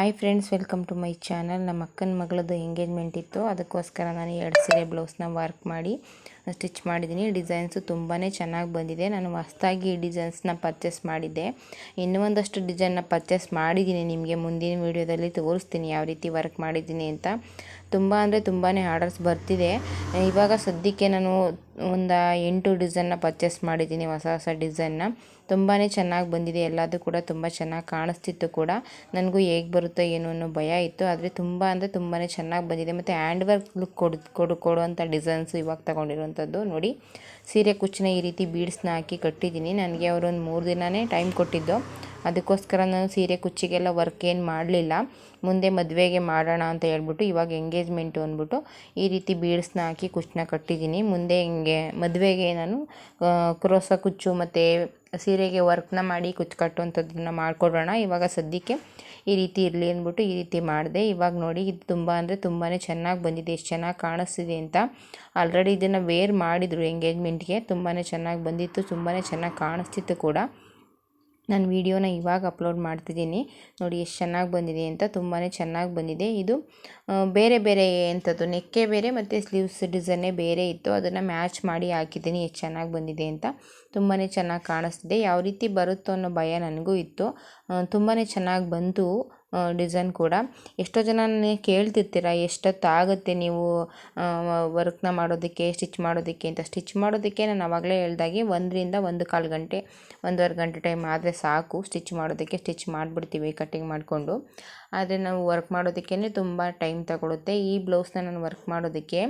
Hi friends welcome to my channel ನಮ್ಮ ಅಕ್ಕನ ಮಗಳದ್ದು ಎಂಗೇಜ್ಮೆಂಟ್ ಇತ್ತು. ಅದಕ್ಕೋಸ್ಕರ ನಾನು ಎರಡು ಸೀರೆ ಬ್ಲೌಸ್ನ ವರ್ಕ್ ಮಾಡಿ. ಸ್ಟಿಚ್ ಮಾಡಿದ್ದೀನಿ. ಡಿಸೈನ್ಸು ತುಂಬಾ ಚೆನ್ನಾಗಿ ಬಂದಿದೆ. ನಾನು ಹೊಸ್ದಾಗಿ ಈ ಡಿಸೈನ್ಸ್ನ ಪರ್ಚೇಸ್ ಮಾಡಿದ್ದೆ. ಇನ್ನೂ ಒಂದಷ್ಟು ಡಿಸೈನ್ನ ಪರ್ಚೇಸ್ ಮಾಡಿದ್ದೀನಿ. ನಿಮಗೆ ಮುಂದಿನ ವೀಡಿಯೋದಲ್ಲಿ ತೋರಿಸ್ತೀನಿ ಯಾವ ರೀತಿ ವರ್ಕ್ ಮಾಡಿದ್ದೀನಿ ಅಂತ. ತುಂಬ ಅಂದರೆ ತುಂಬಾ ಆರ್ಡರ್ಸ್ ಬರ್ತಿದೆ. ಇವಾಗ ಸದ್ಯಕ್ಕೆ ನಾನು ಒಂದು ಎಂಟು ಡಿಸೈನ್ನ ಪರ್ಚೇಸ್ ಮಾಡಿದ್ದೀನಿ ಹೊಸ ಹೊಸ ಡಿಸೈನ್ನ ತುಂಬಾ ಚೆನ್ನಾಗಿ ಬಂದಿದೆ. ಎಲ್ಲದೂ ಕೂಡ ತುಂಬ ಚೆನ್ನಾಗಿ ಕಾಣಿಸ್ತಿತ್ತು ಕೂಡ. ನನಗೂ ಹೇಗೆ ಬರುತ್ತೋ ಏನೋ ಅನ್ನೋ ಭಯ ಇತ್ತು. ಆದರೆ ತುಂಬ ಅಂದರೆ ತುಂಬಾ ಚೆನ್ನಾಗಿ ಬಂದಿದೆ. ಮತ್ತು ಹ್ಯಾಂಡ್ ವರ್ಕ್ ಲುಕ್ ಕೊಡು ಕೊಡು ಕೊಡುವಂಥ ಡಿಸೈನ್ಸು ಇವಾಗ ತಗೊಂಡಿರುವಂಥದ್ದು ನೋಡಿ, ಸೀರೆ ಕುಚ್ಚನ್ನ ಈ ರೀತಿ ಬೀಡ್ಸ್ನ ಹಾಕಿ ಕಟ್ಟಿದ್ದೀನಿ. ನನಗೆ ಅವರೊಂದು ಮೂರು ದಿನವೇ ಟೈಮ್ ಕೊಟ್ಟಿದ್ದು. ಅದಕ್ಕೋಸ್ಕರ ನಾನು ಸೀರೆ ಕುಚ್ಚಿಗೆಲ್ಲ ವರ್ಕ್ ಏನು ಮಾಡಲಿಲ್ಲ. ಮುಂದೆ ಮದುವೆಗೆ ಮಾಡೋಣ ಅಂತ ಹೇಳ್ಬಿಟ್ಟು ಇವಾಗ ಎಂಗೇಜ್ಮೆಂಟು ಅಂದ್ಬಿಟ್ಟು ಈ ರೀತಿ ಬೀಡ್ಸ್ನ ಹಾಕಿ ಕುಚ್ಚನ್ನ ಕಟ್ಟಿದ್ದೀನಿ. ಮುಂದೆ ಹಿಂಗೆ ಮದುವೆಗೆ ನಾನು ಕ್ರೋಸ ಕುಚ್ಚು ಮತ್ತು ಸೀರೆಗೆ ವರ್ಕ್ನ ಮಾಡಿ ಕುಚ್ಚು ಕಟ್ಟುವಂಥದ್ದನ್ನ ಮಾಡಿಕೊಡೋಣ. ಇವಾಗ ಸದ್ಯಕ್ಕೆ ಈ ರೀತಿ ಇರಲಿ ಅಂದ್ಬಿಟ್ಟು ಈ ರೀತಿ ಮಾಡಿದೆ. ಇವಾಗ ನೋಡಿ, ಇದು ತುಂಬ ಅಂದರೆ ತುಂಬಾ ಚೆನ್ನಾಗಿ ಬಂದಿದೆ. ಎಷ್ಟು ಚೆನ್ನಾಗಿ ಕಾಣಿಸ್ತಿದೆ ಅಂತ. ಆಲ್ರೆಡಿ ಇದನ್ನು ವೇರ್ ಮಾಡಿದರು ಎಂಗೇಜ್ಮೆಂಟ್ಗೆ ತುಂಬಾ ಚೆನ್ನಾಗಿ ಬಂದಿತ್ತು. ತುಂಬಾ ಚೆನ್ನಾಗಿ ಕಾಣಿಸ್ತಿತ್ತು ಕೂಡ. ನಾನು ವೀಡಿಯೋನ ಇವಾಗ ಅಪ್ಲೋಡ್ ಮಾಡ್ತಿದ್ದೀನಿ. ನೋಡಿ ಎಷ್ಟು ಚೆನ್ನಾಗಿ ಬಂದಿದೆ ಅಂತ ತುಂಬಾ ಚೆನ್ನಾಗಿ ಬಂದಿದೆ. ಇದು ಬೇರೆ ಬೇರೆ ಎಂಥದ್ದು, ನೆಕ್ಕೆ ಬೇರೆ ಮತ್ತು ಸ್ಲೀವ್ಸ್ ಡಿಸೈನೇ ಬೇರೆ ಇತ್ತು. ಅದನ್ನು ಮ್ಯಾಚ್ ಮಾಡಿ ಹಾಕಿದ್ದೀನಿ, ಎಷ್ಟು ಚೆನ್ನಾಗಿ ಬಂದಿದೆ ಅಂತ. ತುಂಬಾ ಚೆನ್ನಾಗಿ ಕಾಣಿಸ್ತಿದೆ. ಯಾವ ರೀತಿ ಬರುತ್ತೋ ಅನ್ನೋ ಭಯ ನನಗೂ ಇತ್ತು. ತುಂಬಾ ಚೆನ್ನಾಗಿ ಬಂತು. ಡಿಸೈನ್ ಕೂಡ. ಎಷ್ಟೋ ಜನ ಕೇಳ್ತಿರ್ತೀರ ಎಷ್ಟೊತ್ತಾಗುತ್ತೆ ನೀವು ವರ್ಕ್ನ ಮಾಡೋದಕ್ಕೆ ಸ್ಟಿಚ್ ಮಾಡೋದಕ್ಕೆ ಅಂತ. ಸ್ಟಿಚ್ ಮಾಡೋದಕ್ಕೆ ನಾನು ಆವಾಗಲೇ ಹೇಳ್ದಾಗೆ ಒಂದರಿಂದ ಒಂದು ಕಾಲು ಗಂಟೆ, ಒಂದೂವರೆ ಗಂಟೆ ಟೈಮ್ ಆದರೆ ಸಾಕು. ಸ್ಟಿಚ್ ಮಾಡೋದಕ್ಕೆ ಸ್ಟಿಚ್ ಮಾಡಿಬಿಡ್ತೀವಿ ಕಟ್ಟಿಂಗ್ ಮಾಡಿಕೊಂಡು. ಆದರೆ ನಾವು ವರ್ಕ್ ಮಾಡೋದಕ್ಕೇ ತುಂಬ ಟೈಮ್ ತಗೊಳುತ್ತೆ. ಈ ಬ್ಲೌಸ್ನ ನಾನು ವರ್ಕ್ ಮಾಡೋದಕ್ಕೆ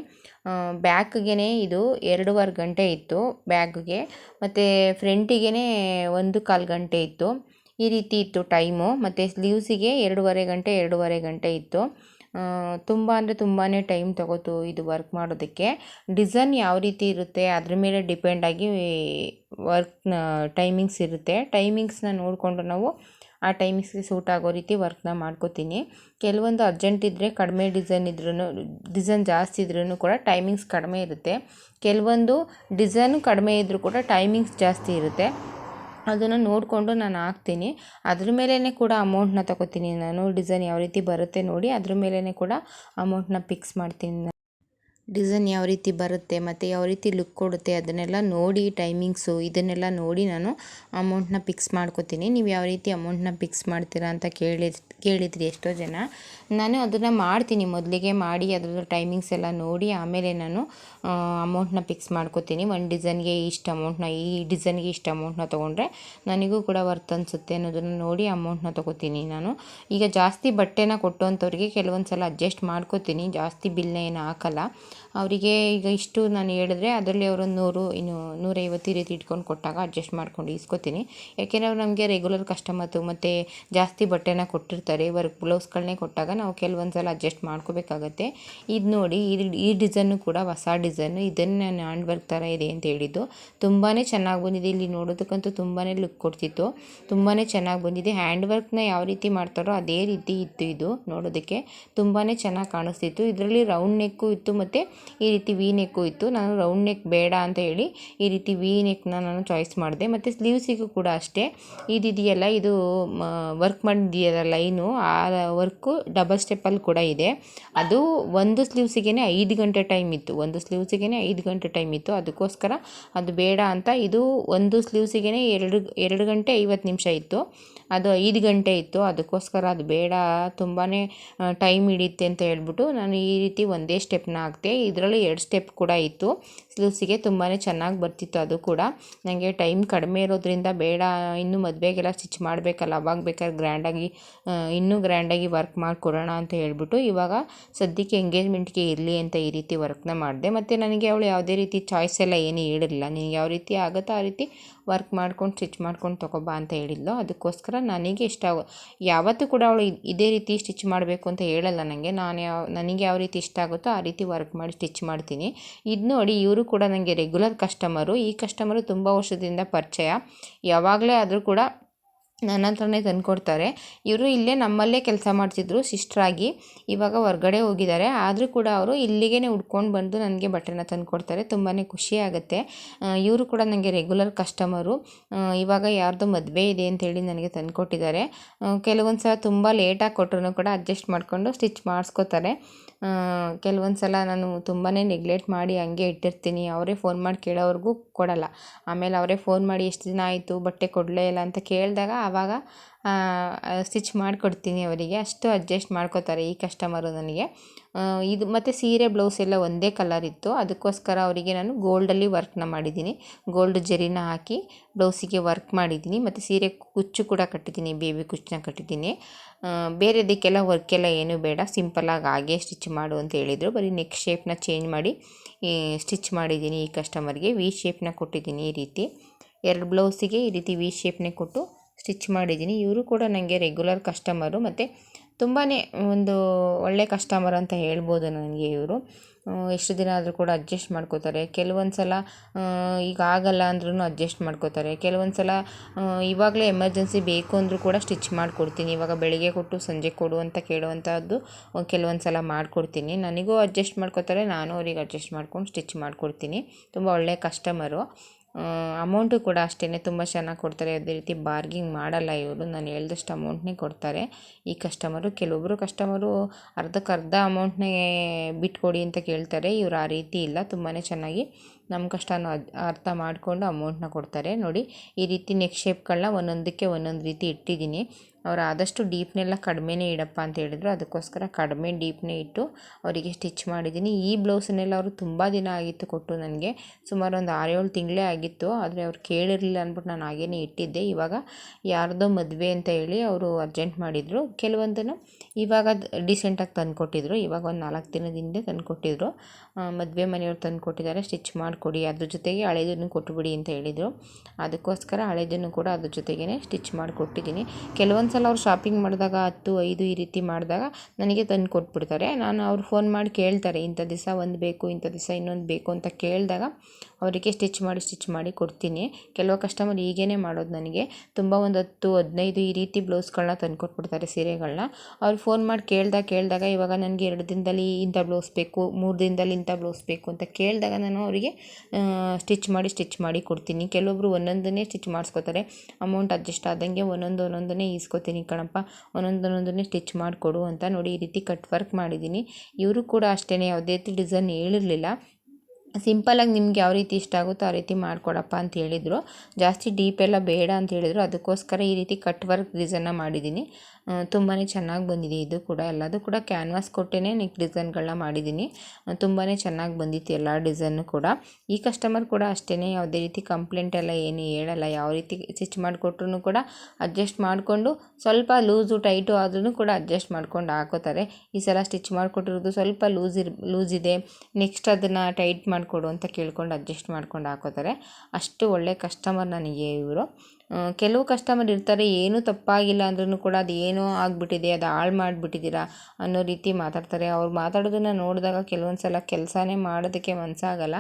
ಬ್ಯಾಕ್ಗೆ ಇದು ಎರಡೂವರೆ ಗಂಟೆ ಇತ್ತು ಬ್ಯಾಗ್ಗೆ ಮತ್ತು ಫ್ರಂಟಿಗೆ ಒಂದು ಕಾಲು ಗಂಟೆ ಇತ್ತು. ಈ ರೀತಿ ಇತ್ತು ಟೈಮು. ಮತ್ತು ಸ್ಲೀವ್ಸಿಗೆ ಎರಡೂವರೆ ಗಂಟೆ ಎರಡೂವರೆ ಗಂಟೆ ಇತ್ತು. ತುಂಬ ಅಂದರೆ ತುಂಬಾ ಟೈಮ್ ತಗೋತು ಇದು ವರ್ಕ್ ಮಾಡೋದಕ್ಕೆ. ಡಿಸೈನ್ ಯಾವ ರೀತಿ ಇರುತ್ತೆ, ಅದ್ರ ಮೇಲೆ ಡಿಪೆಂಡಾಗಿ ವರ್ಕ್ ಟೈಮಿಂಗ್ಸ್ ಇರುತ್ತೆ. ಟೈಮಿಂಗ್ಸ್ನ ನೋಡಿಕೊಂಡು ನಾವು ಆ ಟೈಮಿಂಗ್ಸ್ಗೆ ಸೂಟ್ ಆಗೋ ರೀತಿ ವರ್ಕ್ನ ಮಾಡ್ಕೋತೀನಿ. ಕೆಲವೊಂದು ಅರ್ಜೆಂಟ್ ಇದ್ದರೆ ಕಡಿಮೆ ಡಿಸೈನ್ ಇದ್ರೂ ಡಿಸೈನ್ ಜಾಸ್ತಿ ಇದ್ರೂ ಕೂಡ ಟೈಮಿಂಗ್ಸ್ ಕಡಿಮೆ ಇರುತ್ತೆ. ಕೆಲವೊಂದು ಡಿಸೈನು ಕಡಿಮೆ ಇದ್ದರೂ ಕೂಡ ಟೈಮಿಂಗ್ಸ್ ಜಾಸ್ತಿ ಇರುತ್ತೆ. ಅದನ್ನು ನೋಡಿಕೊಂಡು ನಾನು ಹಾಕ್ತೀನಿ. ಅದ್ರ ಮೇಲೇ ಕೂಡ ಅಮೌಂಟ್ನ ತಗೋತೀನಿ ನಾನು. ಡಿಸೈನ್ ಯಾವ ರೀತಿ ಬರುತ್ತೆ ನೋಡಿ, ಅದ್ರ ಮೇಲೇ ಕೂಡ ಅಮೌಂಟ್ನ ಫಿಕ್ಸ್ ಮಾಡ್ತೀನಿ ಡಿಸೈನ್ ಯಾವ ರೀತಿ ಬರುತ್ತೆ ಮತ್ತು ಯಾವ ರೀತಿ ಲುಕ್ ಕೊಡುತ್ತೆ ಅದನ್ನೆಲ್ಲ ನೋಡಿ ಟೈಮಿಂಗ್ಸು ಇದನ್ನೆಲ್ಲ ನೋಡಿ ನಾನು ಅಮೌಂಟ್ನ ಫಿಕ್ಸ್ ಮಾಡ್ಕೋತೀನಿ. ನೀವು ಯಾವ ರೀತಿ ಅಮೌಂಟ್ನ ಫಿಕ್ಸ್ ಮಾಡ್ತೀರಾ ಅಂತ ಕೇಳಿ, ಕೇಳಿದ್ರಿ ಎಷ್ಟೋ ಜನ. ನಾನು ಅದನ್ನು ಮಾಡ್ತೀನಿ, ಮೊದಲಿಗೆ ಮಾಡಿ ಅದ್ರದ್ದು ಟೈಮಿಂಗ್ಸ್ ಎಲ್ಲ ನೋಡಿ ಆಮೇಲೆ ನಾನು ಅಮೌಂಟ್ನ ಫಿಕ್ಸ್ ಮಾಡ್ಕೋತೀನಿ. ಒಂದು ಡಿಸೈನ್ಗೆ ಇಷ್ಟು ಅಮೌಂಟ್ನ, ಈ ಡಿಸೈನ್ಗೆ ಇಷ್ಟು ಅಮೌಂಟ್ನ ತೊಗೊಂಡ್ರೆ ನನಗೂ ಕೂಡ ವರ್ತ್ ಅನಿಸುತ್ತೆ ಅನ್ನೋದನ್ನು ನೋಡಿ ಅಮೌಂಟ್ನ ತೊಗೋತೀನಿ ನಾನು. ಈಗ ಜಾಸ್ತಿ ಬಟ್ಟೆನ ಕೊಟ್ಟೋಂಥವ್ರಿಗೆ ಕೆಲವೊಂದು ಸಲ ಅಡ್ಜಸ್ಟ್ ಮಾಡ್ಕೋತೀನಿ. ಜಾಸ್ತಿ ಬಿಲ್ನ ಏನು ಹಾಕಲ್ಲ. ಅವರಿಗೆ ಈಗ ಇಷ್ಟು ನಾನು ಹೇಳಿದ್ರೆ ಅದರಲ್ಲಿ ಅವರು ನೂರು, ಇನ್ನು ನೂರೈವತ್ತು ರೀತಿ ಇಟ್ಕೊಂಡು ಕೊಟ್ಟಾಗ ಅಡ್ಜಸ್ಟ್ ಮಾಡ್ಕೊಂಡು ಈಸ್ಕೊತೀನಿ ಯಾಕೆಂದರೆ ಅವ್ರು ನಮಗೆ ರೆಗ್ಯುಲರ್ ಕಸ್ಟಮರ್ಸು ಮತ್ತು ಜಾಸ್ತಿ ಬಟ್ಟೆನ ಕೊಟ್ಟಿರ್ತಾರೆ. ವರ್ಕ್ ಬ್ಲೌಸ್ಗಳನ್ನೇ ಕೊಟ್ಟಾಗ ನಾವು ಕೆಲವೊಂದು ಸಲ ಅಡ್ಜಸ್ಟ್ ಮಾಡ್ಕೋಬೇಕಾಗತ್ತೆ. ಇದು ನೋಡಿ ಈ ಡಿಸೈನು ಕೂಡ ಹೊಸ ಡಿಸೈನು ಇದನ್ನು ನಾನು ಹ್ಯಾಂಡ್ ವರ್ಕ್ ಥರ ಇದೆ ಅಂತ ಹೇಳಿದ್ದು. ತುಂಬಾ ಚೆನ್ನಾಗಿ ಬಂದಿದೆ. ಇಲ್ಲಿ ನೋಡೋದಕ್ಕಂತೂ ತುಂಬಾ ಲುಕ್ ಕೊಡ್ತಿತ್ತು. ತುಂಬಾ ಚೆನ್ನಾಗಿ ಬಂದಿದೆ. ಹ್ಯಾಂಡ್ ವರ್ಕ್ನ ಯಾವ ರೀತಿ ಮಾಡ್ತಾರೋ ಅದೇ ರೀತಿ ಇತ್ತು ಇದು ನೋಡೋದಕ್ಕೆ. ತುಂಬಾ ಚೆನ್ನಾಗಿ ಕಾಣಿಸ್ತಿತ್ತು. ಇದರಲ್ಲಿ ರೌಂಡ್ ನೆಕ್ಕು ಇತ್ತು ಮತ್ತು ಈ ರೀತಿ ವಿ ನೆಕ್ಕು ಇತ್ತು. ನಾನು ರೌಂಡ್ ನೆಕ್ ಬೇಡ ಅಂತ ಹೇಳಿ ಈ ರೀತಿ ವಿ ನೆಕ್ನ ನಾನು ಚಾಯ್ಸ್ ಮಾಡಿದೆ. ಮತ್ತು ಸ್ಲೀವ್ಸಿಗೂ ಕೂಡ ಅಷ್ಟೇ. ಇದಿದೆಯಲ್ಲ ಇದು ವರ್ಕ್ ಮಾಡಿದೆಯಲ್ಲ ಲೈನು, ಆ ವರ್ಕು ಡಬಲ್ ಸ್ಟೆಪ್ಪಲ್ಲಿ ಕೂಡ ಇದೆ. ಅದು ಒಂದು ಸ್ಲೀವ್ಸಿಗೆ ಐದು ಗಂಟೆ ಟೈಮ್ ಇತ್ತು. ಒಂದು ಸ್ಲೀವ್ಸಿಗೆ ಐದು ಗಂಟೆ ಟೈಮ್ ಇತ್ತು. ಅದಕ್ಕೋಸ್ಕರ ಅದು ಬೇಡ ಅಂತ. ಇದು ಒಂದು ಸ್ಲೀವ್ಸಿಗೆ ಎರಡು ಎರಡು ಗಂಟೆ ಐವತ್ತು ನಿಮಿಷ ಇತ್ತು. ಅದು ಐದು ಗಂಟೆ ಇತ್ತು. ಅದಕ್ಕೋಸ್ಕರ ಅದು ಬೇಡ ತುಂಬಾ ಟೈಮ್ ಹಿಡಿಯುತ್ತೆ ಅಂತ ಹೇಳ್ಬಿಟ್ಟು ನಾನು ಈ ರೀತಿ ಒಂದೇ ಸ್ಟೆಪ್ನ ಹಾಕ್ದೆ, ಇದರಲ್ಲಿ ಎರಡು ಸ್ಟೆಪ್ ಕೂಡ ಇತ್ತು. ಸ್ಲೀವ್ಸಿಗೆ ತುಂಬಾ ಚೆನ್ನಾಗಿ ಬರ್ತಿತ್ತು ಅದು ಕೂಡ. ನನಗೆ ಟೈಮ್ ಕಡಿಮೆ ಇರೋದ್ರಿಂದ ಬೇಡ, ಇನ್ನೂ ಮದುವೆಗೆಲ್ಲ ಸ್ಟಿಚ್ ಮಾಡಬೇಕಲ್ಲ, ಅವಾಗ ಬೇಕಾದ್ರೆ ಗ್ರ್ಯಾಂಡಾಗಿ ಇನ್ನೂ ಗ್ರ್ಯಾಂಡಾಗಿ ವರ್ಕ್ ಮಾಡಿಕೊಡೋಣ ಅಂತ ಹೇಳಿಬಿಟ್ಟು ಇವಾಗ ಸದ್ಯಕ್ಕೆ ಎಂಗೇಜ್ಮೆಂಟ್ಗೆ ಇರಲಿ ಅಂತ ಈ ರೀತಿ ವರ್ಕ್ನ ಮಾಡಿದೆ. ಮತ್ತು ನನಗೆ ಅವಳು ಯಾವುದೇ ರೀತಿ ಚಾಯ್ಸ್ ಎಲ್ಲ ಏನೂ ಹೇಳಿರಲಿಲ್ಲ. ನಿನಗೆ ಯಾವ ರೀತಿ ಆಗುತ್ತೋ ಆ ರೀತಿ ವರ್ಕ್ ಮಾಡ್ಕೊಂಡು ಸ್ಟಿಚ್ ಮಾಡ್ಕೊಂಡು ತೊಗೊಬಾ ಅಂತ ಹೇಳಿದ್ಲು. ಅದಕ್ಕೋಸ್ಕರ ನನಗೆ ಇಷ್ಟ ಯಾವತ್ತೂ ಕೂಡ ಅವಳು ಇದೇ ರೀತಿ ಸ್ಟಿಚ್ ಮಾಡಬೇಕು ಅಂತ ಹೇಳಲ್ಲ ನನಗೆ ನಾನು ಯಾವ, ನನಗೆ ಯಾವ ರೀತಿ ಇಷ್ಟ ಆಗುತ್ತೋ ಆ ರೀತಿ ವರ್ಕ್ ಮಾಡಿ ಸ್ಟಿಚ್ ಮಾಡ್ತೀನಿ. ಇದು ನೋಡಿ ಇವರು ಕೂಡ ನನಗೆ ರೆಗ್ಯುಲರ್ ಕಸ್ಟಮರು ಈ ಕಸ್ಟಮರು ತುಂಬ ವರ್ಷದಿಂದ ಪರಿಚಯ. ಯಾವಾಗಲೇ ಆದರೂ ಕೂಡ ನನ್ನ ಹತ್ರನೇ ತಂದುಕೊಡ್ತಾರೆ. ಇವರು ಇಲ್ಲೇ ನಮ್ಮಲ್ಲೇ ಕೆಲಸ ಮಾಡ್ತಿದ್ರು ಸಿಸ್ಟ್ರಾಗಿ ಇವಾಗ ಹೊರ್ಗಡೆ ಹೋಗಿದ್ದಾರೆ. ಆದರೂ ಕೂಡ ಅವರು ಇಲ್ಲಿಗೇ ಉಡ್ಕೊಂಡು ಬಂದು ನನಗೆ ಬಟ್ಟೆನ ತಂದುಕೊಡ್ತಾರೆ. ತುಂಬಾ ಖುಷಿ ಆಗುತ್ತೆ. ಇವರು ಕೂಡ ನನಗೆ ರೆಗ್ಯುಲರ್ ಕಸ್ಟಮರು ಇವಾಗ ಯಾರ್ದು ಮದುವೆ ಇದೆ ಅಂತೇಳಿ ನನಗೆ ತಂದುಕೊಟ್ಟಿದ್ದಾರೆ. ಕೆಲವೊಂದು ಸಲ ತುಂಬ ಲೇಟಾಗಿ ಕೊಟ್ಟರು ಕೂಡ ಅಡ್ಜಸ್ಟ್ ಮಾಡಿಕೊಂಡು ಸ್ಟಿಚ್ ಮಾಡಿಸ್ಕೋತಾರೆ. ಕೆಲವೊಂದು ಸಲ ನಾನು ತುಂಬಾ ನೆಗ್ಲೆಕ್ಟ್ ಮಾಡಿ ಹಂಗೆ ಇಟ್ಟಿರ್ತೀನಿ. ಅವರೇ ಫೋನ್ ಮಾಡಿ ಕೇಳೋವರೆಗೂ ಕೊಡಲ್ಲ. ಆಮೇಲೆ ಅವರೇ ಫೋನ್ ಮಾಡಿ ಎಷ್ಟು ದಿನ ಆಯಿತು, ಬಟ್ಟೆ ಕೊಡಲೇ ಇಲ್ಲ ಅಂತ ಕೇಳಿದಾಗ ಆವಾಗ ಸ್ಟಿಚ್ ಮಾಡಿಕೊಡ್ತೀನಿ ಅವರಿಗೆ. ಅಷ್ಟು ಅಡ್ಜಸ್ಟ್ ಮಾಡ್ಕೋತಾರೆ ಈ ಕಸ್ಟಮರು ನನಗೆ. ಇದು ಮತ್ತು ಸೀರೆ ಬ್ಲೌಸ್ ಎಲ್ಲ ಒಂದೇ ಕಲರ್ ಇತ್ತು. ಅದಕ್ಕೋಸ್ಕರ ಅವರಿಗೆ ನಾನು ಗೋಲ್ಡಲ್ಲಿ ವರ್ಕ್ನ ಮಾಡಿದ್ದೀನಿ. ಗೋಲ್ಡ್ ಜರಿನ ಹಾಕಿ ಬ್ಲೌಸಿಗೆ ವರ್ಕ್ ಮಾಡಿದ್ದೀನಿ. ಮತ್ತು ಸೀರೆ ಕುಚ್ಚು ಕೂಡ ಕಟ್ಟಿದ್ದೀನಿ ಬೇಬಿ ಕುಚ್ಚನ್ನ ಕಟ್ಟಿದ್ದೀನಿ. ಬೇರೆದಕ್ಕೆಲ್ಲ ವರ್ಕೆಲ್ಲ ಏನೂ ಬೇಡ. ಸಿಂಪಲ್ಲಾಗಿ ಹಾಗೆ ಸ್ಟಿಚ್ ಮಾಡು ಅಂತ ಹೇಳಿದರು. ಬರೀ ನೆಕ್ ಶೇಪ್ನ ಚೇಂಜ್ ಮಾಡಿ ಸ್ಟಿಚ್ ಮಾಡಿದ್ದೀನಿ ಈ ಕಸ್ಟಮರ್ಗೆ ವಿ ಶೇಪ್ನ ಕೊಟ್ಟಿದ್ದೀನಿ ಈ ರೀತಿ. ಎರಡು ಬ್ಲೌಸಿಗೆ ಈ ರೀತಿ ವಿ ಶೇಪ್ನೇ ಕೊಟ್ಟು ಸ್ಟಿಚ್ ಮಾಡಿದ್ದೀನಿ. ಇವರು ಕೂಡ ನನಗೆ ರೆಗ್ಯುಲರ್ ಕಸ್ಟಮರು ಮತ್ತು ತುಂಬಾ ಒಂದು ಒಳ್ಳೆ ಕಸ್ಟಮರ್ ಅಂತ ಹೇಳ್ಬೋದು ನನಗೆ ಇವರು. ಎಷ್ಟು ದಿನ ಆದರೂ ಕೂಡ ಅಡ್ಜಸ್ಟ್ ಮಾಡ್ಕೋತಾರೆ. ಕೆಲವೊಂದು ಸಲ ಈಗ ಆಗಲ್ಲ ಅಂದ್ರೂ ಅಡ್ಜಸ್ಟ್ ಮಾಡ್ಕೋತಾರೆ. ಕೆಲವೊಂದು ಸಲ ಇವಾಗಲೇ ಎಮರ್ಜೆನ್ಸಿ ಬೇಕು ಅಂದರೂ ಕೂಡ ಸ್ಟಿಚ್ ಮಾಡಿಕೊಡ್ತೀನಿ. ಇವಾಗ ಬೆಳಿಗ್ಗೆ ಕೊಟ್ಟು ಸಂಜೆ ಕೊಡು ಅಂತ ಕೇಳುವಂಥದ್ದು ಕೆಲವೊಂದು ಸಲ ಮಾಡಿಕೊಡ್ತೀನಿ. ನನಗೂ ಅಡ್ಜಸ್ಟ್ ಮಾಡ್ಕೋತಾರೆ. ನಾನು ಅವ್ರಿಗೆ ಅಡ್ಜಸ್ಟ್ ಮಾಡ್ಕೊಂಡು ಸ್ಟಿಚ್ ಮಾಡಿಕೊಡ್ತೀನಿ. ತುಂಬ ಒಳ್ಳೆಯ ಕಸ್ಟಮರು ಅಮೌಂಟು ಕೂಡ ಅಷ್ಟೇ ತುಂಬ ಚೆನ್ನಾಗಿ ಕೊಡ್ತಾರೆ. ಅದೇ ರೀತಿ ಬಾರ್ಗಿಂಗ್ ಮಾಡಲ್ಲ ಇವರು. ನಾನು ಹೇಳ್ದಷ್ಟು ಅಮೌಂಟ್ನೇ ಕೊಡ್ತಾರೆ. ಈ ಕಸ್ಟಮರು ಕೆಲವೊಬ್ಬರು ಕಸ್ಟಮರು ಅರ್ಧಕ್ಕರ್ಧ ಅಮೌಂಟ್ನೇ ಬಿಟ್ಕೊಡಿ ಅಂತ ಕೇಳ್ತಾರೆ. ಇವರು ಆ ರೀತಿ ಇಲ್ಲ. ತುಂಬಾ ಚೆನ್ನಾಗಿ ನಮ್ಮ ಕಷ್ಟನ ಅರ್ಥ ಮಾಡಿಕೊಂಡು ಅಮೌಂಟ್ನ ಕೊಡ್ತಾರೆ. ನೋಡಿ, ಈ ರೀತಿ ನೆಕ್ ಶೇಪ್ಗಳನ್ನ ಒಂದೊಂದಕ್ಕೆ ಒಂದೊಂದು ರೀತಿ ಇಟ್ಟಿದ್ದೀನಿ. ಅವ್ರು ಆದಷ್ಟು ಡೀಪ್ನೆಲ್ಲ ಕಡಿಮೆನೇ ಇಡಪ್ಪ ಅಂತ ಹೇಳಿದ್ರು. ಅದಕ್ಕೋಸ್ಕರ ಕಡಿಮೆ ಡೀಪ್ನೇ ಇಟ್ಟು ಅವರಿಗೆ ಸ್ಟಿಚ್ ಮಾಡಿದ್ದೀನಿ. ಈ ಬ್ಲೌಸನ್ನೆಲ್ಲ ಅವರು ತುಂಬ ದಿನ ಆಗಿತ್ತು ಕೊಟ್ಟು ನನಗೆ. ಸುಮಾರು ಒಂದು ಆರೇಳು ತಿಂಗಳೇ ಆಗಿತ್ತು. ಆದರೆ ಅವ್ರು ಕೇಳಿರಲಿಲ್ಲ ಅಂದ್ಬಿಟ್ಟು ನಾನು ಹಾಗೇನೇ ಇಟ್ಟಿದ್ದೆ. ಇವಾಗ ಯಾರ್ದೋ ಮದುವೆ ಅಂತ ಹೇಳಿ ಅವರು ಅರ್ಜೆಂಟ್ ಮಾಡಿದರು. ಕೆಲವೊಂದನ್ನು ಇವಾಗ ಡಿಸೆಂಟಾಗಿ ತಂದು ಕೊಟ್ಟಿದ್ರು ಇವಾಗ ಒಂದು ನಾಲ್ಕು ದಿನದ ಹಿಂದೆ ತಂದು ಕೊಟ್ಟಿದ್ರು ಮದುವೆ ಮನೆಯವ್ರು ತಂದು ಕೊಟ್ಟಿದ್ದಾರೆ ಸ್ಟಿಚ್ ಮಾಡಿಕೊಡಿ ಅದ್ರ ಜೊತೆಗೆ ಹಳೆದನ್ನು ಕೊಟ್ಟುಬಿಡಿ ಅಂತ ಹೇಳಿದರು. ಅದಕ್ಕೋಸ್ಕರ ಹಳೆದನ್ನು ಕೂಡ ಅದ್ರ ಜೊತೆಗೇ ಸ್ಟಿಚ್ ಮಾಡಿ ಕೊಟ್ಟಿದ್ದೀನಿ ಕೆಲವೊಂದು ಸಲ ಅವ್ರು ಶಾಪಿಂಗ್ ಮಾಡಿದಾಗ, ಹತ್ತು, ಐದು ಈ ರೀತಿ ಮಾಡಿದಾಗ ನನಗೆ ತಂದು ಕೊಟ್ಬಿಡ್ತಾರೆ. ನಾನು ಅವ್ರು ಫೋನ್ ಮಾಡಿ ಕೇಳ್ತಾರೆ, ಇಂಥ ದಿವಸ ಒಂದು ಬೇಕು, ಇಂಥ ದಿವಸ ಇನ್ನೊಂದು ಬೇಕು ಅಂತ ಕೇಳಿದಾಗ ಅವರಿಗೆ ಸ್ಟಿಚ್ ಮಾಡಿ ಸ್ಟಿಚ್ ಮಾಡಿ ಕೊಡ್ತೀನಿ. ಕೆಲವು ಕಸ್ಟಮರ್ ಹೀಗೇ ಮಾಡೋದು ನನಗೆ. ತುಂಬ ಒಂದು ಹತ್ತು, ಹದಿನೈದು ಈ ರೀತಿ ಬ್ಲೌಸ್ಗಳನ್ನ ತಂದು ಕೊಟ್ಬಿಡ್ತಾರೆ, ಸೀರೆಗಳನ್ನ. ಅವ್ರು ಫೋನ್ ಮಾಡಿ ಕೇಳಿದಾಗ ಕೇಳಿದಾಗ ಇವಾಗ ನನಗೆ ಎರಡು ದಿನದಲ್ಲಿ ಇಂಥ ಬ್ಲೌಸ್ ಬೇಕು, ಮೂರು ದಿನದಲ್ಲಿ ಇಂಥ ಬ್ಲೌಸ್ ಬೇಕು ಅಂತ ಕೇಳಿದಾಗ ನಾನು ಅವರಿಗೆ ಸ್ಟಿಚ್ ಮಾಡಿ ಸ್ಟಿಚ್ ಮಾಡಿ ಕೊಡ್ತೀನಿ. ಕೆಲವೊಬ್ಬರು ಒಂದೊಂದನ್ನೇ ಸ್ಟಿಚ್ ಮಾಡಿಸ್ಕೋತಾರೆ. ಅಮೌಂಟ್ ಅಡ್ಜಸ್ಟ್ ಆದಂಗೆ ಒಂದೊಂದು ಒಂದೊಂದನ್ನೇ ಈಸ್ಕೋತೀನಿ ಕಣಪ್ಪ. ಒಂದೊಂದು ಒಂದೊಂದನ್ನೇ ಸ್ಟಿಚ್ ಮಾಡಿಕೊಡು ಅಂತ ನೋಡಿ ಈ ರೀತಿ ಕಟ್ ವರ್ಕ್ ಮಾಡಿದ್ದೀನಿ. ಇವರು ಕೂಡ ಅಷ್ಟೇ ಯಾವುದೇ ರೀತಿ ಡಿಸೈನ್ ಹೇಳಿರಲಿಲ್ಲ. ಸಿಂಪಲಾಗಿ ನಿಮ್ಗೆ ಯಾವ ರೀತಿ ಇಷ್ಟ ಆಗುತ್ತೋ ಆ ರೀತಿ ಮಾಡಿಕೊಡಪ್ಪ ಅಂತ ಹೇಳಿದರು. ಜಾಸ್ತಿ ಡೀಪ್ ಎಲ್ಲ ಬೇಡ ಅಂತ ಹೇಳಿದರು. ಅದಕ್ಕೋಸ್ಕರ ಈ ರೀತಿ ಕಟ್ ವರ್ಕ್ ಡಿಸೈನ್ನ ಮಾಡಿದ್ದೀನಿ. ತುಂಬಾ ಚೆನ್ನಾಗಿ ಬಂದಿದೆ. ಇದು ಕೂಡ ಎಲ್ಲದು ಕೂಡ ಕ್ಯಾನ್ವಾಸ್ ಕೊಟ್ಟೇ ನೆಕ್ ಡಿಸೈನ್ಗಳನ್ನ ಮಾಡಿದ್ದೀನಿ ತುಂಬಾ ಚೆನ್ನಾಗಿ ಬಂದಿತ್ತು ಎಲ್ಲ ಡಿಸೈನು ಕೂಡ. ಈ ಕಸ್ಟಮರ್ ಕೂಡ ಅಷ್ಟೇ ಯಾವುದೇ ರೀತಿ ಕಂಪ್ಲೇಂಟ್ ಎಲ್ಲ ಏನು ಹೇಳಲ್ಲ. ಯಾವ ರೀತಿ ಸ್ಟಿಚ್ ಮಾಡಿಕೊಟ್ರು ಕೂಡ ಅಡ್ಜಸ್ಟ್ ಮಾಡಿಕೊಂಡು ಸ್ವಲ್ಪ ಲೂಸು ಟೈಟು ಆದ್ರೂ ಕೂಡ ಅಡ್ಜಸ್ಟ್ ಮಾಡ್ಕೊಂಡು ಹಾಕೋತಾರೆ. ಈ ಸಲ ಸ್ಟಿಚ್ ಮಾಡಿಕೊಟ್ಟಿರೋದು ಸ್ವಲ್ಪ ಲೂಸ್ ಇರ್, ಲೂಸ್ ಇದೆ. ನೆಕ್ಸ್ಟ್ ಅದನ್ನು ಟೈಟ್ ಮಾಡಿಕೊಡು ಅಂತ ಕೇಳ್ಕೊಂಡು ಅಡ್ಜಸ್ಟ್ ಮಾಡ್ಕೊಂಡು ಹಾಕೋತಾರೆ. ಅಷ್ಟು ಒಳ್ಳೆ ಕಸ್ಟಮರ್ ನನಗೆ ಇವರು. ಕೆಲವು ಕಸ್ಟಮರ್ ಇರ್ತಾರೆ, ಏನೂ ತಪ್ಪಾಗಿಲ್ಲ ಅಂದ್ರೂ ಕೂಡ ಅದು ಏನೋ ಆಗಿಬಿಟ್ಟಿದೆ, ಅದು ಹಾಳು ಮಾಡಿಬಿಟ್ಟಿದ್ದೀರಾ ಅನ್ನೋ ರೀತಿ ಮಾತಾಡ್ತಾರೆ. ಅವ್ರು ಮಾತಾಡೋದನ್ನು ನೋಡಿದಾಗ ಕೆಲವೊಂದು ಸಲ ಕೆಲಸನೇ ಮಾಡೋದಕ್ಕೆ ಮನಸ್ಸಾಗಲ್ಲ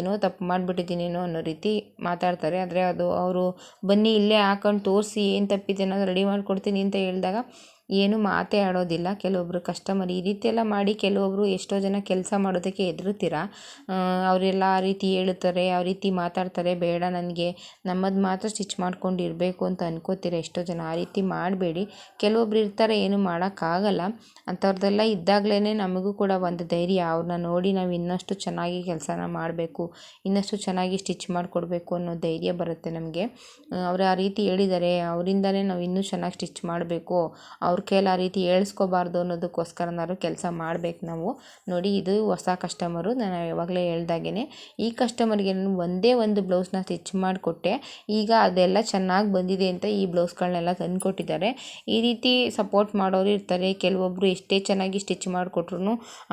ಏನೋ ತಪ್ಪು ಮಾಡಿಬಿಟ್ಟಿದ್ದೀನೇನೋ ಅನ್ನೋ ರೀತಿ ಮಾತಾಡ್ತಾರೆ. ಆದರೆ ಅದು ಅವರು, ಬನ್ನಿ ಇಲ್ಲೇ ಹಾಕೊಂಡು ತೋರಿಸಿ, ಏನು ತಪ್ಪಿದೆ ಅನ್ನೋದು ರೆಡಿ ಮಾಡಿಕೊಡ್ತೀನಿ ಅಂತ ಹೇಳಿದಾಗ ಏನು ಮಾತೇ ಆಡೋದಿಲ್ಲ. ಕೆಲವೊಬ್ಬರು ಕಸ್ಟಮರ್ ಈ ರೀತಿ ಮಾಡಿ ಕೆಲವೊಬ್ಬರು ಎಷ್ಟೋ ಜನ ಕೆಲಸ ಮಾಡೋದಕ್ಕೆ ಹೆದರ್ತೀರ ಅವರೆಲ್ಲ ಆ ರೀತಿ ಹೇಳುತ್ತಾರೆ, ಆ ರೀತಿ ಮಾತಾಡ್ತಾರೆ. ಬೇಡ, ನನಗೆ ನಮ್ಮದು ಮಾತ್ರ ಸ್ಟಿಚ್ ಮಾಡ್ಕೊಂಡು ಇರಬೇಕು ಅಂತ ಅನ್ಕೋತೀರ? ಎಷ್ಟೋ ಜನ ಆ ರೀತಿ ಮಾಡಬೇಡಿ. ಕೆಲವೊಬ್ರು ಇರ್ತಾರೆ, ಏನು ಮಾಡೋಕ್ಕಾಗಲ್ಲ. ಅಂಥವ್ರದ್ದೆಲ್ಲ ಇದ್ದಾಗಲೇ ನಮಗೂ ಕೂಡ ಒಂದು ಧೈರ್ಯ. ಅವ್ರನ್ನ ನೋಡಿ ನಾವು ಇನ್ನಷ್ಟು ಚೆನ್ನಾಗಿ ಕೆಲಸನ ಮಾಡಬೇಕು, ಇನ್ನಷ್ಟು ಚೆನ್ನಾಗಿ ಸ್ಟಿಚ್ ಮಾಡಿಕೊಡ್ಬೇಕು ಅನ್ನೋ ಧೈರ್ಯ ಬರುತ್ತೆ ನಮಗೆ. ಅವರು ಆ ರೀತಿ ಹೇಳಿದ್ದಾರೆ ಅವರಿಂದನೇ ನಾವು ಇನ್ನೂ ಚೆನ್ನಾಗಿ ಸ್ಟಿಚ್ ಮಾಡಬೇಕು. ಅವ್ರ ಕೈಲಿ ಆ ರೀತಿ ಹೇಳ್ಸ್ಕೊಬಾರ್ದು ಅನ್ನೋದಕ್ಕೋಸ್ಕರನಾದ್ರು ಕೆಲಸ ಮಾಡ್ಬೇಕು ನಾವು. ನೋಡಿ, ಇದು ಹೊಸ ಕಸ್ಟಮರು ನಾನು ಯಾವಾಗಲೇ ಹೇಳ್ದಾಗೇ ಈ ಕಸ್ಟಮರ್ಗೆ ನಾನು ಒಂದೇ ಒಂದು ಬ್ಲೌಸ್ನ ಸ್ಟಿಚ್ ಮಾಡಿಕೊಟ್ಟೆ. ಈಗ ಅದೆಲ್ಲ ಚೆನ್ನಾಗಿ ಬಂದಿದೆ ಅಂತ ಈ ಬ್ಲೌಸ್ಗಳನ್ನೆಲ್ಲ ತಂದುಕೊಟ್ಟಿದ್ದಾರೆ. ಈ ರೀತಿ ಸಪೋರ್ಟ್ ಮಾಡೋರು ಇರ್ತಾರೆ. ಕೆಲವೊಬ್ಬರು ಎಷ್ಟೇ ಚೆನ್ನಾಗಿ ಸ್ಟಿಚ್ ಮಾಡಿಕೊಟ್ರು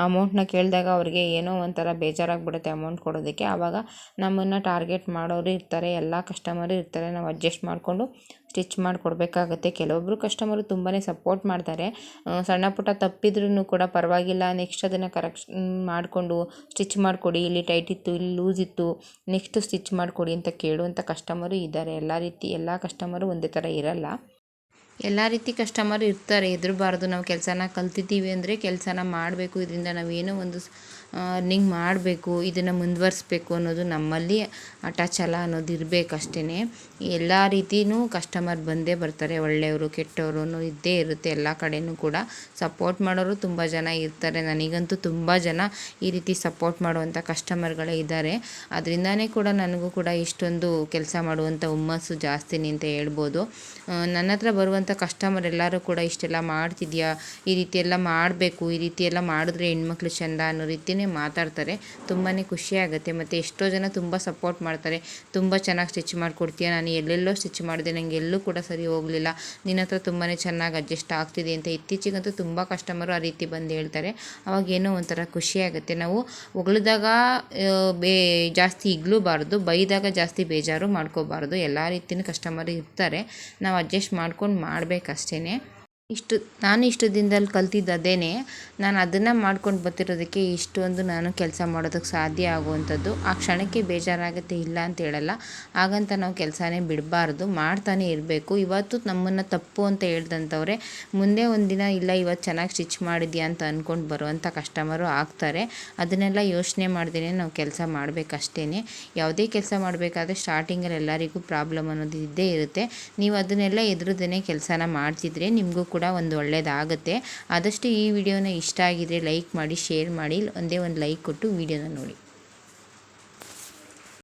ಅಮೌಂಟ್ನ ಕೇಳಿದಾಗ ಅವ್ರಿಗೆ ಏನೋ ಒಂಥರ ಬೇಜಾರಾಗ್ಬಿಡುತ್ತೆ ಅಮೌಂಟ್ ಕೊಡೋದಕ್ಕೆ. ಆವಾಗ ನಮ್ಮನ್ನು ಟಾರ್ಗೆಟ್ ಮಾಡೋರು ಇರ್ತಾರೆ, ಎಲ್ಲ ಕಸ್ಟಮರು ಇರ್ತಾರೆ, ನಾವು ಅಡ್ಜಸ್ಟ್ ಮಾಡಿಕೊಂಡು ಸ್ಟಿಚ್ ಮಾಡಿಕೊಡ್ಬೇಕಾಗತ್ತೆ. ಕೆಲವೊಬ್ಬರು ಕಸ್ಟಮರು ತುಂಬಾ ಸಪೋರ್ಟ್ ಮಾಡ್ತಾರೆ. ಸಣ್ಣ ಪುಟ್ಟ ತಪ್ಪಿದ್ರೂ ಕೂಡ ಪರವಾಗಿಲ್ಲ. ನೆಕ್ಸ್ಟ್ ಅದನ್ನು ಕರೆಕ್ಷನ್ ಮಾಡಿಕೊಂಡು ಸ್ಟಿಚ್ ಮಾಡಿಕೊಡಿ. ಇಲ್ಲಿ ಟೈಟ್ ಇತ್ತು, ಇಲ್ಲಿ ಲೂಸ್ ಇತ್ತು. ನೆಕ್ಸ್ಟ್ ಸ್ಟಿಚ್ ಮಾಡಿಕೊಡಿ ಅಂತ ಕೇಳುವಂಥ ಕಸ್ಟಮರು ಇದ್ದಾರೆ ಎಲ್ಲ ರೀತಿ, ಎಲ್ಲ ಕಸ್ಟಮರು ಒಂದೇ ಥರ ಇರಲ್ಲ. ಎಲ್ಲ ರೀತಿ ಕಸ್ಟಮರ್ ಇರ್ತಾರೆ. ಹೆದರಬಾರ್ದು ನಾವು ಕೆಲಸನ ಕಲ್ತಿದ್ದೀವಿ ಅಂದರೆ ಕೆಲಸನ ಮಾಡಬೇಕು. ಇದರಿಂದ ನಾವೇನೋ ಒಂದು ಅರ್ನಿಂಗ್ ಮಾಡಬೇಕು, ಇದನ್ನು ಮುಂದುವರಿಸ್ಬೇಕು ಅನ್ನೋದು ನಮ್ಮಲ್ಲಿ ಹಠ ಛಲ ಅನ್ನೋದು ಇರಬೇಕಷ್ಟೇ ಎಲ್ಲ ರೀತಿಯೂ ಕಸ್ಟಮರ್ ಬಂದೇ ಬರ್ತಾರೆ, ಒಳ್ಳೆಯವರು, ಕೆಟ್ಟವರು ಇದ್ದೇ ಇರುತ್ತೆ ಎಲ್ಲ ಕಡೆಯೂ ಕೂಡ. ಸಪೋರ್ಟ್ ಮಾಡೋರು ತುಂಬ ಜನ ಇರ್ತಾರೆ. ನನಗಂತೂ ತುಂಬ ಜನ ಈ ರೀತಿ ಸಪೋರ್ಟ್ ಮಾಡುವಂಥ ಕಸ್ಟಮರ್ಗಳೇ ಇದ್ದಾರೆ. ಅದರಿಂದನೇ ಕೂಡ ನನಗೂ ಕೂಡ ಇಷ್ಟೊಂದು ಕೆಲಸ ಮಾಡುವಂಥ ಹುಮ್ಮಸ್ಸು ಜಾಸ್ತಿನಿ ಅಂತ ಹೇಳ್ಬೋದು. ನನ್ನ ಹತ್ರ ಬರುವಂಥ ಕಸ್ಟಮರ್ ಎಲ್ಲರೂ ಕೂಡ ಇಷ್ಟೆಲ್ಲ ಮಾಡ್ತಿದ್ಯಾ? ಈ ರೀತಿ ಎಲ್ಲ ಮಾಡಬೇಕು, ಈ ರೀತಿ ಎಲ್ಲ ಮಾಡಿದ್ರೆ ಹೆಣ್ಮಕ್ಳು ಚೆಂದ ಅನ್ನೋ ರೀತಿಯೇ ಮಾತಾಡ್ತಾರೆ ತುಂಬಾ ಖುಷಿಯಾಗುತ್ತೆ ಮತ್ತು ಎಷ್ಟೋ ಜನ ತುಂಬ ಸಪೋರ್ಟ್ ಮಾಡ್ತಾರೆ. ತುಂಬ ಚೆನ್ನಾಗಿ ಸ್ಟಿಚ್ ಮಾಡಿಕೊಡ್ತೀಯ, ನಾನು ಎಲ್ಲೆಲ್ಲೋ ಸ್ಟಿಚ್ ಮಾಡಿದೆ ನನಗೆ ಎಲ್ಲೂ ಕೂಡ ಸರಿ ಹೋಗಲಿಲ್ಲ, ನಿನ್ನ ಹತ್ರ ತುಂಬಾ ಚೆನ್ನಾಗಿ ಅಡ್ಜಸ್ಟ್ ಆಗ್ತಿದೆ ಅಂತ ಇತ್ತೀಚೆಗಂತೂ ತುಂಬ ಕಸ್ಟಮರು ಆ ರೀತಿ ಬಂದು ಹೇಳ್ತಾರೆ. ಅವಾಗ ಏನೋ ಒಂಥರ ಖುಷಿ ಆಗುತ್ತೆ. ನಾವು ಹೊಗಳಿದಾಗ ಬೇ, ಜಾಸ್ತಿ ಇಗ್ಲೂಬಾರ್ದು, ಬೈದಾಗ ಜಾಸ್ತಿ ಬೇಜಾರು ಮಾಡ್ಕೋಬಾರ್ದು. ಎಲ್ಲ ರೀತಿಯೂ ಕಸ್ಟಮರ್ ಇರ್ತಾರೆ. ನಾವು ಅಡ್ಜಸ್ಟ್ ಮಾಡ್ಕೊಂಡು ಮಾಡಬೇಕಷ್ಟೇ ಇಷ್ಟು, ನಾನು ಇಷ್ಟು ದಿನದಲ್ಲಿ ಕಲ್ತಿದ್ದು ಅದೇನೆ. ನಾನು ಅದನ್ನು ಮಾಡ್ಕೊಂಡು ಬರ್ತಿರೋದಕ್ಕೆ ಇಷ್ಟೊಂದು ನಾನು ಕೆಲಸ ಮಾಡೋದಕ್ಕೆ ಸಾಧ್ಯ ಆಗುವಂಥದ್ದು. ಆ ಕ್ಷಣಕ್ಕೆ ಬೇಜಾರಾಗುತ್ತೆ, ಇಲ್ಲ ಅಂತ ಹೇಳಲ್ಲ. ಹಾಗಂತ ನಾವು ಕೆಲಸನೇ ಬಿಡಬಾರ್ದು. ಮಾಡ್ತಾನೆ ಇರಬೇಕು. ಇವತ್ತು ನಮ್ಮನ್ನು ತಪ್ಪು ಅಂತ ಹೇಳ್ದಂಥವ್ರೆ, ಮುಂದೆ ಒಂದಿನ ಇಲ್ಲ, ಇವತ್ತು ಚೆನ್ನಾಗಿ ಸ್ಟಿಚ್ ಮಾಡಿದ್ಯಾ ಅಂತ ಅಂದ್ಕೊಂಡು ಬರುವಂಥ ಕಸ್ಟಮರು ಆಗ್ತಾರೆ. ಅದನ್ನೆಲ್ಲ ಯೋಚನೆ ಮಾಡ್ದೇ ನಾವು ಕೆಲಸ ಮಾಡಬೇಕಷ್ಟೇ ಯಾವುದೇ ಕೆಲಸ ಮಾಡಬೇಕಾದ್ರೆ ಸ್ಟಾರ್ಟಿಂಗಲ್ಲಿ ಎಲ್ಲರಿಗೂ ಪ್ರಾಬ್ಲಮ್ ಅನ್ನೋದು ಇದ್ದೇ ಇರುತ್ತೆ. ನೀವು ಅದನ್ನೆಲ್ಲ ಎದುರುದೇ ಕೆಲಸನ ಮಾಡ್ತಿದ್ರೆ ನಿಮಗೂ ಕೂಡ ಒಂದು ಒಳ್ಳೆಯದಾಗುತ್ತೆ ಆದಷ್ಟು ಈ ವಿಡಿಯೋನ ಇಷ್ಟ ಆಗಿದ್ರೆ ಲೈಕ್ ಮಾಡಿ, ಶೇರ್ ಮಾಡಿ, ಒಂದೇ ಒಂದು ಲೈಕ್ ಕೊಟ್ಟು ವಿಡಿಯೋನ ನೋಡಿ.